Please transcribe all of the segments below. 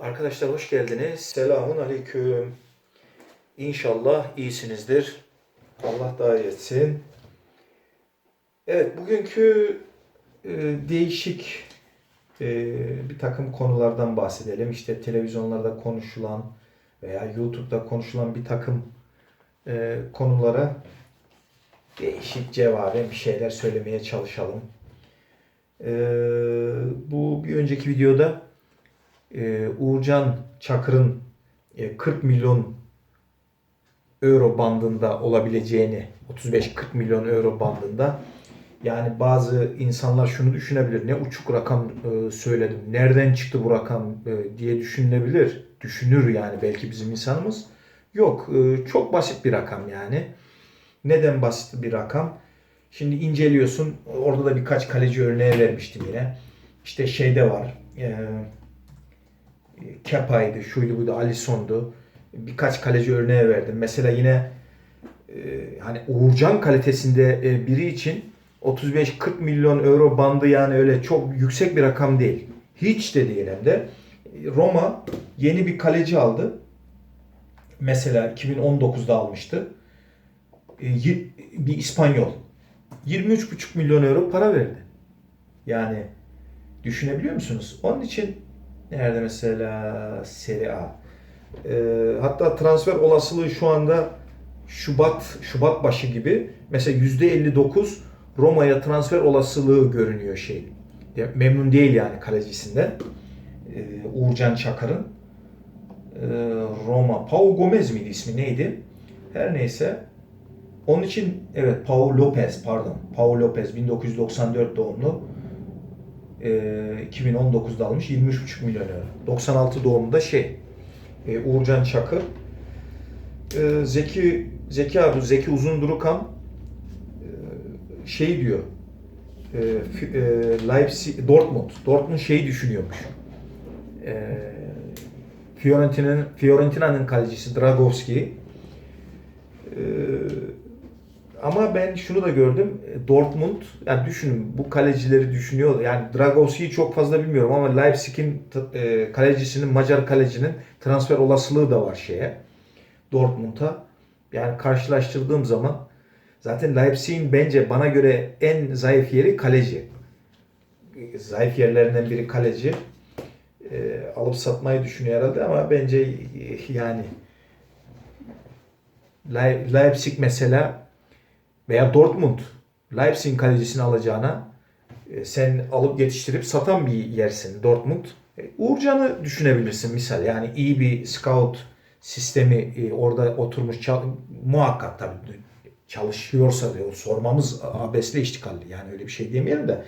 Arkadaşlar hoş geldiniz. Selamun aleyküm. İnşallah iyisinizdir. Allah iyi etsin. Evet bugünkü e, değişik e, bir takım konulardan bahsedelim. İşte televizyonlarda konuşulan veya YouTube'da konuşulan bir takım e, konulara değişik cevaben bir şeyler söylemeye çalışalım. E, bu bir önceki videoda e, Uğurcan Çakır'ın e, 40 milyon euro bandında olabileceğini 35-40 milyon euro bandında yani bazı insanlar şunu düşünebilir. Ne uçuk rakam e, söyledim. Nereden çıktı bu rakam e, diye düşünülebilir. Düşünür yani belki bizim insanımız. Yok. e, çok basit bir rakam yani. Neden basit bir rakam? Şimdi inceliyorsun. Orada da birkaç kaleci örneği vermiştim yine. İşte şeyde var. E, Kepa'ydı, şuydu buydu, Alisson'du. Birkaç kaleci örneği verdim. Mesela yine e, hani Uğurcan kalitesinde e, biri için 35-40 milyon euro bandı yani öyle çok yüksek bir rakam değil. Hiç de değil hem de. Roma yeni bir kaleci aldı. Mesela 2019'da almıştı. E, bir İspanyol. 23,5 milyon euro para verdi. Yani düşünebiliyor musunuz? Onun için nerede mesela Serie A? E, hatta transfer olasılığı şu anda Şubat Şubat başı gibi mesela %59 Roma'ya transfer olasılığı görünüyor şey. Memnun değil yani kalecisinden. Ee, Uğurcan Çakır'ın. Ee, Roma. Pau Gomez miydi ismi neydi? Her neyse. Onun için evet Pau Lopez pardon. Pau Lopez 1994 doğumlu. Ee, 2019'da almış 23,5 milyon euro. 96 doğumlu şey. Ee, Uğurcan Çakır. Ee, Zeki Zeki abi Zeki Uzundurukan şey diyor. E, e, Leipzig, Dortmund. Dortmund şeyi düşünüyormuş. E, Fiorentina'nın Fiorentina'nın kalecisi Dragowski. E, ama ben şunu da gördüm. e, Dortmund yani düşünün bu kalecileri düşünüyor. Yani Dragowski'yi çok fazla bilmiyorum ama Leipzig'in e, kalecisinin Macar kalecinin transfer olasılığı da var şeye. Dortmund'a. Yani karşılaştırdığım zaman Zaten Leipzig'in bence bana göre en zayıf yeri kaleci. Zayıf yerlerinden biri kaleci. Ee, alıp satmayı düşünüyor herhalde ama bence e, yani Le- Leipzig mesela veya Dortmund Leipzig'in kalecisini alacağına e, sen alıp yetiştirip satan bir yersin Dortmund. E, Uğurcan'ı düşünebilirsin misal. Yani iyi bir scout sistemi e, orada oturmuş muhakkak tabii çalışıyorsa diyor. Sormamız abesle iştikalli. Yani öyle bir şey demeyelim de.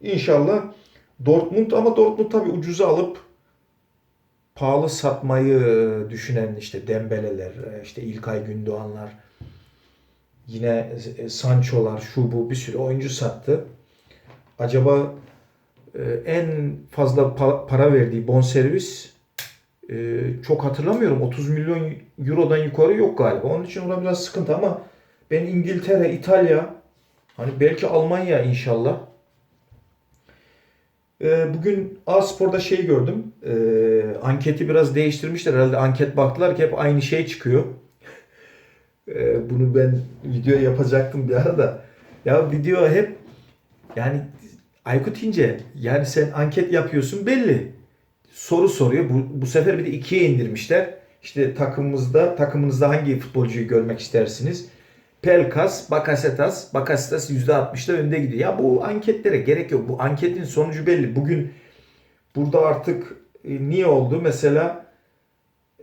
İnşallah Dortmund ama Dortmund tabii ucuza alıp pahalı satmayı düşünen işte Dembeleler, işte İlkay Gündoğanlar, yine Sancho'lar, şu bu bir sürü oyuncu sattı. Acaba e, en fazla pa- para verdiği bonservis e, çok hatırlamıyorum. 30 milyon eurodan yukarı yok galiba. Onun için orada biraz sıkıntı ama ben İngiltere, İtalya, hani belki Almanya inşallah. Bugün A-Spor'da şey gördüm. Anketi biraz değiştirmişler. Herhalde anket baktılar ki hep aynı şey çıkıyor. Ee, bunu ben video yapacaktım bir ara da. Ya video hep yani Aykut İnce yani sen anket yapıyorsun belli. Soru soruyor. Bu, bu sefer bir de ikiye indirmişler. İşte takımımızda takımınızda hangi futbolcuyu görmek istersiniz? Pelkas, Bakasetas, Bakasetas %60'da önde gidiyor. Ya bu anketlere gerek yok. Bu anketin sonucu belli. Bugün burada artık e, niye oldu? Mesela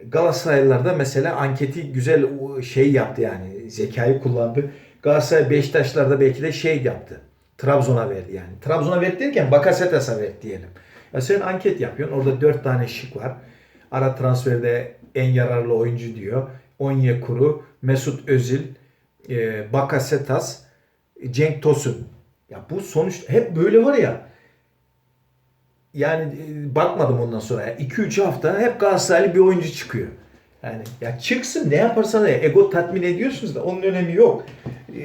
Galatasaraylılar da mesela anketi güzel şey yaptı yani. Zekayı kullandı. Galatasaray Beşiktaşlar belki de şey yaptı. Trabzon'a verdi yani. Trabzon'a verdi derken Bakasetas'a verdi diyelim. Ya sen anket yapıyorsun. Orada dört tane şık var. Ara transferde en yararlı oyuncu diyor. Onyekuru, Mesut Özil, e, Bakasetas, Cenk Tosun. Ya bu sonuç hep böyle var ya. Yani e, bakmadım ondan sonra. 2-3 hafta hep Galatasaraylı bir oyuncu çıkıyor. Yani ya çıksın ne yaparsan da ego tatmin ediyorsunuz da onun önemi yok. E,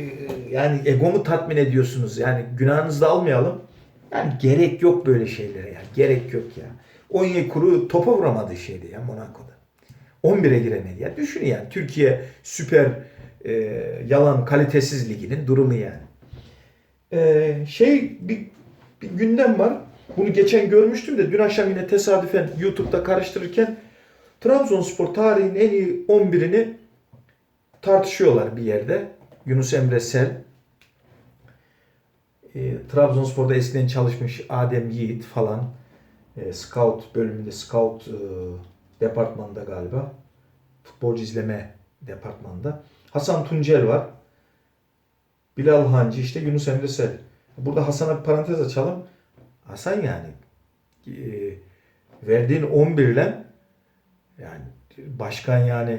yani egomu tatmin ediyorsunuz. Yani günahınızı da almayalım. Yani gerek yok böyle şeylere ya. Gerek yok ya. Onyekuru topa vuramadığı şeydi ya Monaco'da. 11'e giremedi. Ya düşün yani Türkiye süper e, yalan kalitesiz liginin durumu yani. E, şey bir, bir gündem var. Bunu geçen görmüştüm de dün akşam yine tesadüfen YouTube'da karıştırırken Trabzonspor tarihinin en iyi 11'ini tartışıyorlar bir yerde. Yunus Emre Sel, e, Trabzonspor'da eskiden çalışmış Adem Yiğit falan, e, scout bölümünde, scout e, departmanında galiba, futbolcu izleme departmanında. Hasan Tuncel var. Bilal Hancı işte Yunus Emre Sel. Burada Hasan'a bir parantez açalım. Hasan yani e, verdiğin 11 ile yani başkan yani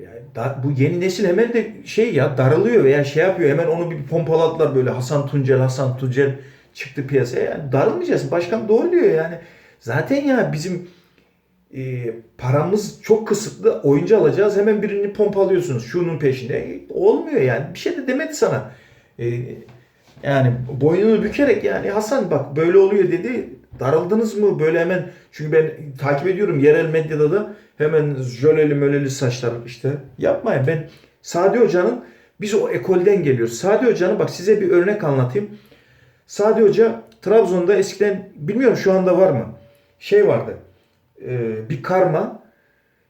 yani da- bu yeni nesil hemen de şey ya daralıyor veya şey yapıyor hemen onu bir pompaladılar böyle Hasan Tuncel Hasan Tuncel çıktı piyasaya yani darılmayacağız başkan doğru diyor yani. Zaten ya bizim e, paramız çok kısıtlı oyuncu alacağız hemen birini pompalıyorsunuz şunun peşinde. E, olmuyor yani bir şey de demedi sana. E, yani boynunu bükerek yani Hasan bak böyle oluyor dedi darıldınız mı böyle hemen çünkü ben takip ediyorum yerel medyada da hemen jöleli möleli saçlar işte yapmayın ben Sadi Hoca'nın biz o ekolden geliyoruz. Sadi Hoca'nın bak size bir örnek anlatayım. Sadi Hoca Trabzon'da eskiden bilmiyorum şu anda var mı? Şey vardı. e, bir karma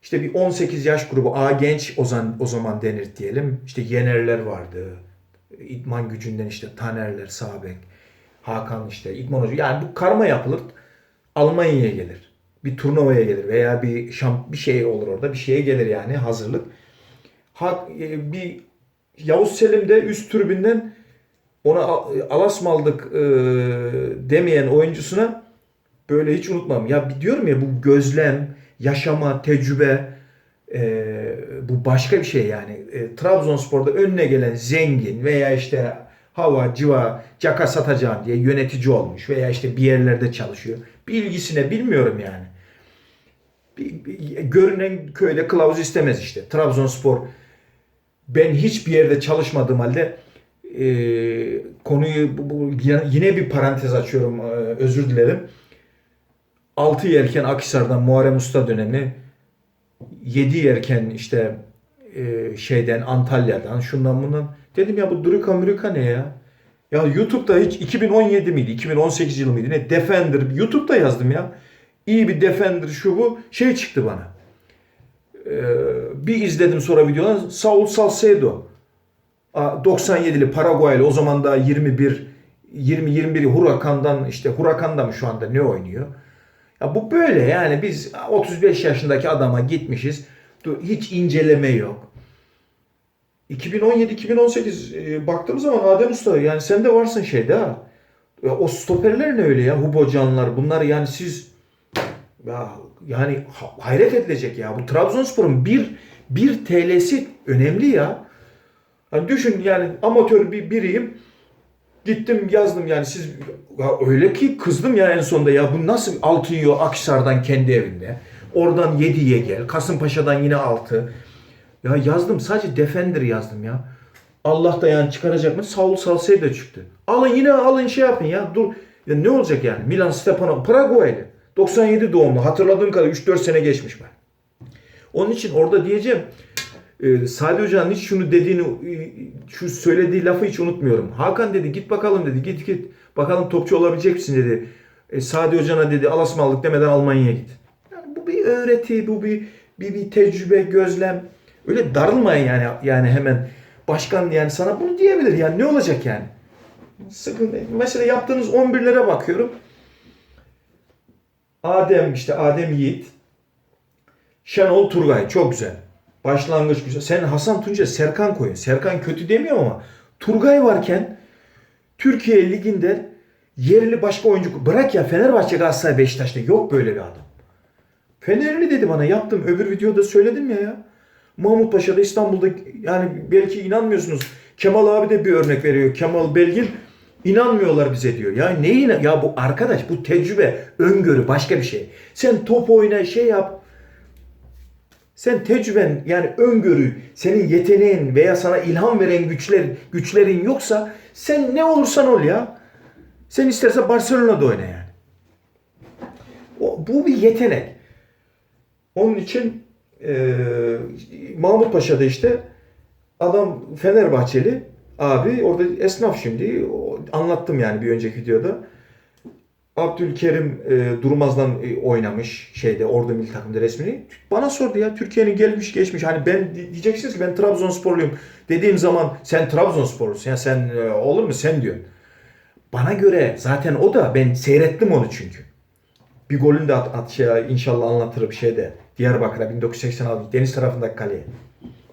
işte bir 18 yaş grubu A genç o zaman, o zaman denir diyelim. İşte Yenerler vardı. İdman gücünden işte Tanerler, Sabek, Hakan işte İdman Hoca. Yani bu karma yapılır. Almanya'ya gelir. Bir turnuvaya gelir veya bir şamp bir şey olur orada. Bir şeye gelir yani hazırlık. Ha, e, bir Yavuz Selim de üst tribünden ona al- alas mı aldık e, demeyen oyuncusuna böyle hiç unutmam. Ya diyorum ya bu gözlem, yaşama, tecrübe e, bu başka bir şey yani. E, Trabzonspor'da önüne gelen zengin veya işte hava, civa, caka satacağım diye yönetici olmuş veya işte bir yerlerde çalışıyor. Bir ilgisine bilmiyorum yani. Bir, bir- görünen köyde kılavuz istemez işte. Trabzonspor ben hiçbir yerde çalışmadığım halde e, konuyu bu, bu- yine bir parantez açıyorum e, özür dilerim. 6 yerken Akhisar'dan Muharrem Usta dönemi 7 yerken işte e, şeyden Antalya'dan şundan bundan dedim ya bu Duruka Mürika ne ya? Ya YouTube'da hiç 2017 miydi 2018 yılı mıydı ne Defender YouTube'da yazdım ya. İyi bir Defender şu bu şey çıktı bana. Ee, bir izledim sonra videodan Saul Salcedo. Aa, 97'li Paraguaylı o zaman da 21 20 21 Huracan'dan işte Huracan'da mı şu anda ne oynuyor? Ya bu böyle yani biz 35 yaşındaki adama gitmişiz. Hiç inceleme yok. 2017-2018 e, baktığım zaman Adem Usta yani sen de varsın şeyde ha. Ya o stoperler ne öyle ya? Hubocanlar bunlar yani siz ya yani ha- hayret edilecek ya. Bu Trabzonspor'un bir bir TL'si önemli ya. Hani düşün yani amatör bir biriyim. Gittim yazdım yani siz ya öyle ki kızdım ya en sonunda ya bu nasıl 6 yiyor Akhisar'dan kendi evinde. Oradan 7'ye gel. Kasımpaşa'dan yine 6. Ya yazdım sadece Defender yazdım ya. Allah da yani çıkaracak mı? Saul Salcedo çıktı. Alın yine alın şey yapın ya. Dur. Ya ne olacak yani? Milan Stepano Paraguaylı. 97 doğumlu. Hatırladığım kadar 3-4 sene geçmiş ben. Onun için orada diyeceğim e, Sadi Hoca'nın hiç şunu dediğini, e, şu söylediği lafı hiç unutmuyorum. Hakan dedi git bakalım dedi git git. Bakalım topçu olabilecek misin dedi. E, Sadi Hoca'na dedi alasmalık demeden Almanya'ya git. Yani bu bir öğreti, bu bir, bir, bir tecrübe, gözlem. Öyle darılmayın yani yani hemen. Başkan yani sana bunu diyebilir yani ne olacak yani? Sıkıntı. Mesela yaptığınız 11'lere bakıyorum. Adem işte Adem Yiğit. Şenol Turgay çok güzel. Başlangıç güzel. Sen Hasan Tunca Serkan koyun. Serkan kötü demiyorum ama Turgay varken Türkiye Ligi'nde yerli başka oyuncu bırak ya Fenerbahçe Galatasaray Beşiktaş'ta yok böyle bir adam. Fenerli dedi bana yaptım. Öbür videoda söyledim ya ya. Mahmut Paşa'da İstanbul'da yani belki inanmıyorsunuz. Kemal abi de bir örnek veriyor. Kemal Belgin inanmıyorlar bize diyor. Ya ne inan ya bu arkadaş bu tecrübe, öngörü başka bir şey. Sen top oyna şey yap. Sen tecrüben yani öngörü, senin yeteneğin veya sana ilham veren güçler güçlerin yoksa sen ne olursan ol ya. Sen istersen Barcelona'da oyna yani. O, bu bir yetenek. Onun için e, Mahmut Paşa'da işte adam Fenerbahçeli abi orada esnaf şimdi O- anlattım yani bir önceki videoda. Abdülkerim e, Durmaz'dan e, oynamış şeyde orada milli takımda resmini. Bana sordu ya Türkiye'nin gelmiş geçmiş. Hani ben di- diyeceksiniz ki ben Trabzonsporluyum dediğim zaman sen Trabzonsporlusun. Ya sen e, olur mu sen diyorsun. Bana göre zaten o da ben seyrettim onu çünkü. Bir golünü de at, at şey, inşallah anlatırım şeyde. Diyarbakır'a 1986 deniz tarafındaki kaleye.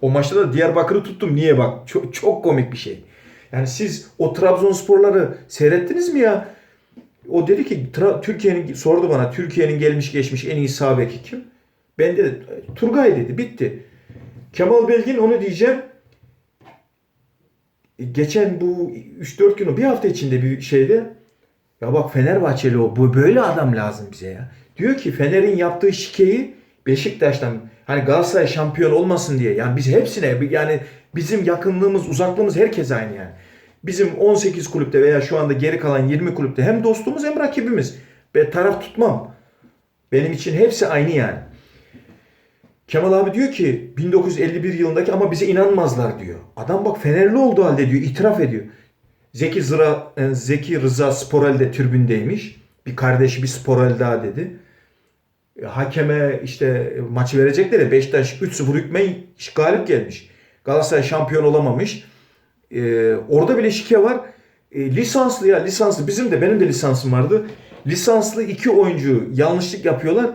O maçta da Diyarbakır'ı tuttum. Niye bak? Çok, çok komik bir şey. Yani siz o Trabzonsporları seyrettiniz mi ya? O dedi ki Türkiye'nin sordu bana Türkiye'nin gelmiş geçmiş en iyi sağ beki kim? Ben de Turgay dedi. Bitti. Kemal Belgin onu diyeceğim. Geçen bu 3-4 gün bir hafta içinde bir şeyde ya bak Fenerbahçeli o. Bu böyle adam lazım bize ya. Diyor ki Fener'in yaptığı şikeyi Beşiktaş'tan hani Galatasaray şampiyon olmasın diye. Yani biz hepsine yani bizim yakınlığımız, uzaklığımız herkes aynı yani. Bizim 18 kulüpte veya şu anda geri kalan 20 kulüpte hem dostumuz hem rakibimiz. Ben taraf tutmam. Benim için hepsi aynı yani. Kemal abi diyor ki 1951 yılındaki ama bize inanmazlar diyor. Adam bak Fenerli olduğu halde diyor itiraf ediyor. Zeki Zıra, e, Zeki Rıza Sporel de tribündeymiş. Bir kardeşi bir Sporel daha dedi. E, Hakeme işte maçı verecekler ya Beşiktaş 3-0 hükmen galip gelmiş. Galatasaray şampiyon olamamış. E, orada bile şike var. E, lisanslı ya lisanslı bizim de benim de lisansım vardı. Lisanslı iki oyuncu yanlışlık yapıyorlar.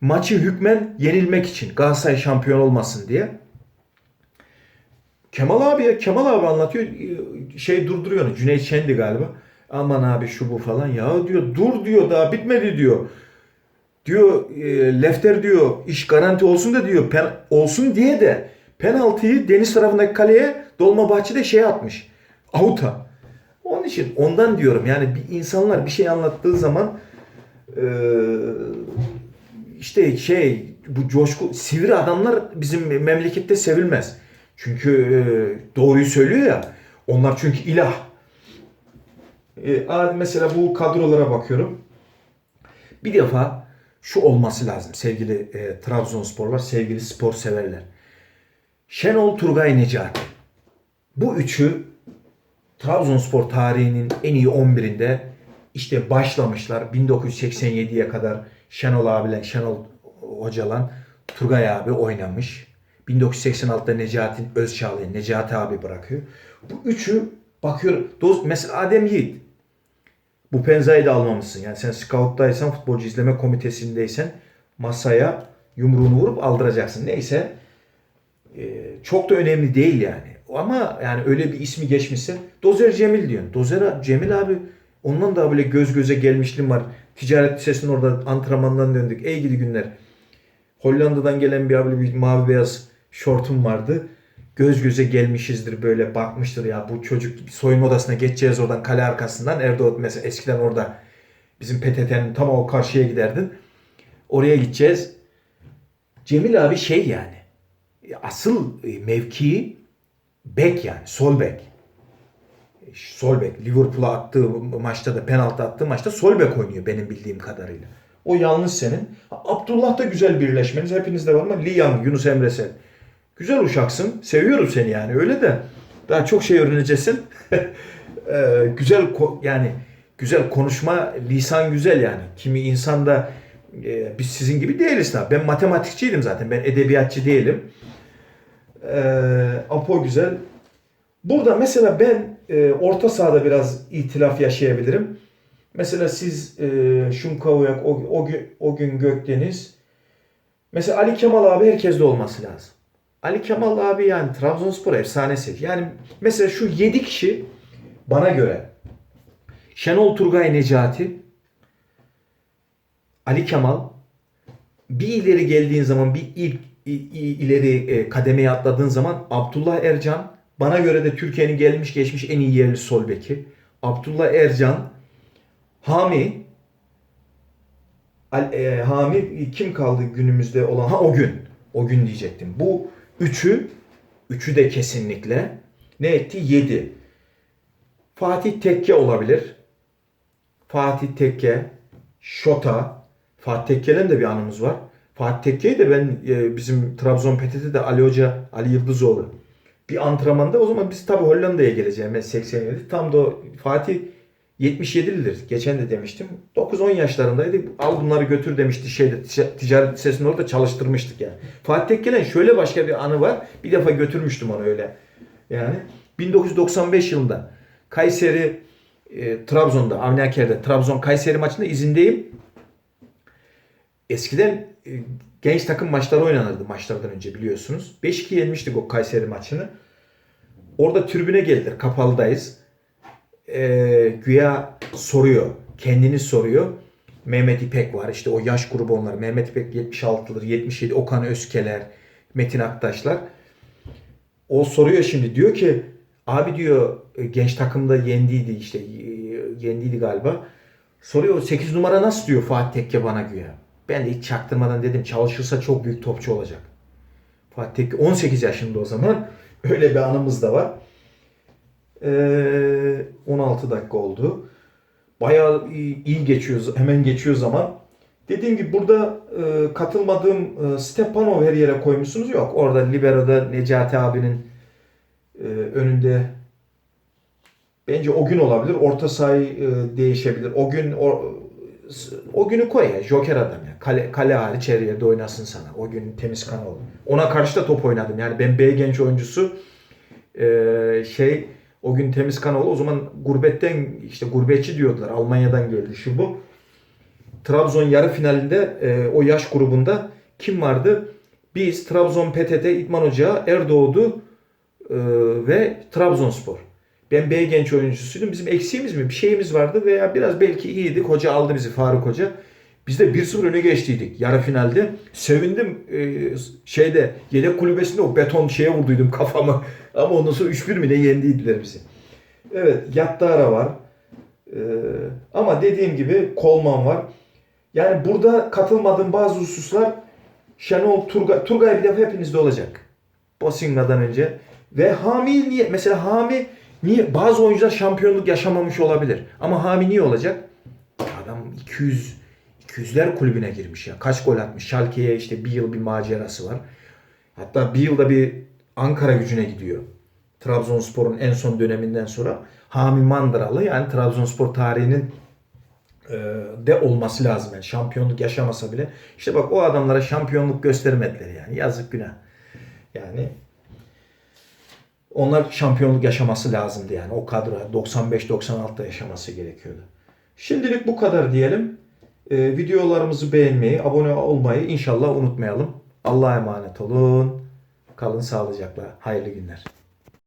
Maçı hükmen yenilmek için Galatasaray şampiyon olmasın diye. Kemal abi ya Kemal abi anlatıyor e, şey durduruyor Cüneyt Şendi galiba. Aman abi şu bu falan ya diyor dur diyor daha bitmedi diyor. Diyor e, Lefter diyor iş garanti olsun da diyor pen, olsun diye de penaltıyı deniz tarafındaki kaleye Dolmabahçe'de şey atmış. Avuta. Onun için ondan diyorum yani bir insanlar bir şey anlattığı zaman e, işte şey bu coşku sivri adamlar bizim memlekette sevilmez. Çünkü e, doğruyu söylüyor ya. Onlar çünkü ilah. E, mesela bu kadrolara bakıyorum. Bir defa şu olması lazım sevgili e, Trabzonsporlar, sevgili spor severler. Şenol Turgay Necati. Bu üçü Trabzonspor tarihinin en iyi 11'inde işte başlamışlar 1987'ye kadar Şenol abiyle Şenol hocalan Turgay abi oynamış. 1986'da Necati Özçağlayan Necati abi bırakıyor. Bu üçü bakıyor. Dost, mesela Adem Yiğit. Bu penzayı da almamışsın. Yani sen scout'taysan, futbolcu izleme komitesindeysen masaya yumruğunu vurup aldıracaksın. Neyse e, çok da önemli değil yani. Ama yani öyle bir ismi geçmişse Dozer Cemil diyorsun. Dozer Cemil abi ondan daha böyle göz göze gelmişliğim var. Ticaret lisesinin orada antrenmandan döndük. Ey gidi günler. Hollanda'dan gelen bir abi bir mavi beyaz şortum vardı. Göz göze gelmişizdir böyle bakmıştır ya bu çocuk soyunma odasına geçeceğiz oradan kale arkasından. Erdoğan mesela eskiden orada bizim PTT'nin tam o karşıya giderdin. Oraya gideceğiz. Cemil abi şey yani asıl mevkii bek yani sol bek. E, Sol bek. Liverpool'a attığı maçta da penaltı attığı maçta sol bek oynuyor benim bildiğim kadarıyla. O yanlış senin. Abdullah da güzel birleşmeniz. Hepinizde var ama Young, Yunus Emre sen. Güzel uşaksın. Seviyorum seni yani öyle de. Daha çok şey öğreneceksin. Ee, güzel yani güzel konuşma lisan güzel yani. Kimi insan da e, biz sizin gibi değiliz tabii. Ben matematikçiydim zaten. Ben edebiyatçı değilim. Ee, Apo güzel. Burada mesela ben e, orta sahada biraz itilaf yaşayabilirim. Mesela siz e, Şumkavuyak, o, o, gün, o gün Gökdeniz. Mesela Ali Kemal abi herkeste olması lazım. Ali Kemal abi yani Trabzonspor efsanesi. Yani mesela şu 7 kişi bana göre Şenol Turgay Necati, Ali Kemal bir ileri geldiğin zaman bir ilk ileri e, kademeye atladığın zaman Abdullah Ercan bana göre de Türkiye'nin gelmiş geçmiş en iyi yerli sol beki. Abdullah Ercan, Hami, e, Hami kim kaldı günümüzde olan? Ha o gün. O gün diyecektim. Bu üçü, üçü de kesinlikle ne etti? Yedi. Fatih Tekke olabilir. Fatih Tekke, Şota, Fatih Tekke'nin de bir anımız var. Fatih Tekke'yi de ben e, bizim Trabzon PTT'de Ali Hoca, Ali Yıldızoğlu bir antrenmanda o zaman biz tabii Hollanda'ya geleceğiz. Ben 87. Tam da Fatih 77'lidir. Geçen de demiştim. 9-10 yaşlarındaydı. Al bunları götür demişti şeyde tica- ticaret lisesinde orada çalıştırmıştık yani. Fatih Tekkelen şöyle başka bir anı var. Bir defa götürmüştüm onu öyle. Yani 1995 yılında Kayseri e, Trabzon'da Avni Aker'de Trabzon Kayseri maçında izindeyim. Eskiden genç takım maçları oynanırdı maçlardan önce biliyorsunuz. 5-2 yenmiştik o Kayseri maçını. Orada tribüne geldiler. Kapalıdayız. Ee, güya soruyor. Kendini soruyor. Mehmet İpek var. işte o yaş grubu onlar. Mehmet İpek 76'lıdır. 77. Okan Özkeler. Metin Aktaşlar. O soruyor şimdi. Diyor ki abi diyor e, genç takımda yendiydi işte e, yendiydi galiba. Soruyor 8 numara nasıl diyor Fatih Tekke bana güya. Ben de hiç çaktırmadan dedim çalışırsa çok büyük topçu olacak. Fatih Tekke 18 yaşında o zaman. Öyle bir anımız da var. Ee, 16 dakika oldu. Bayağı iyi, geçiyor. Hemen geçiyor zaman. Dediğim gibi burada e, katılmadığım e, Stepanov her yere koymuşsunuz. Yok orada Libero'da Necati abinin e, önünde bence o gün olabilir. Orta sahayı e, değişebilir. O gün o, o günü koy ya. Joker adam ya. Kale, kale hariç her yerde oynasın sana. O gün temiz kan oldu. Ona karşı da top oynadım. Yani ben B genç oyuncusu e, şey o gün temiz kan oldu. O zaman gurbetten işte gurbetçi diyordular. Almanya'dan geldi şu bu. Trabzon yarı finalinde e, o yaş grubunda kim vardı? Biz Trabzon PTT İdman Ocağı, Erdoğdu e, ve Trabzonspor. Ben B genç oyuncusuydum. Bizim eksiğimiz mi? Bir şeyimiz vardı veya biraz belki iyiydik. Hoca aldı bizi Faruk Hoca. Biz de 1-0 öne geçtiydik yarı finalde. Sevindim e, şeyde yedek kulübesinde o beton şeye vurduydum kafamı. Ama ondan sonra 3-1 mi ne yendiydiler bizi. Evet Yattara var. Ee, ama dediğim gibi Kolman var. Yani burada katılmadığım bazı hususlar Şenol Turgay, Turgay bir defa hepinizde olacak. Bosinga'dan önce. Ve Hami niye? Mesela Hami niye? Bazı oyuncular şampiyonluk yaşamamış olabilir. Ama Hami niye olacak? Adam 200 200'ler kulübüne girmiş ya. Kaç gol atmış. Schalke'ye işte bir yıl bir macerası var. Hatta bir yılda bir Ankara gücüne gidiyor. Trabzonspor'un en son döneminden sonra Hami Mandıralı yani Trabzonspor tarihinin e, de olması lazım. Yani şampiyonluk yaşamasa bile. İşte bak o adamlara şampiyonluk göstermediler yani. Yazık günah. Yani onlar şampiyonluk yaşaması lazımdı yani. O kadro 95-96'da yaşaması gerekiyordu. Şimdilik bu kadar diyelim. Ee, videolarımızı beğenmeyi, abone olmayı inşallah unutmayalım. Allah'a emanet olun. Kalın sağlıcakla. Hayırlı günler.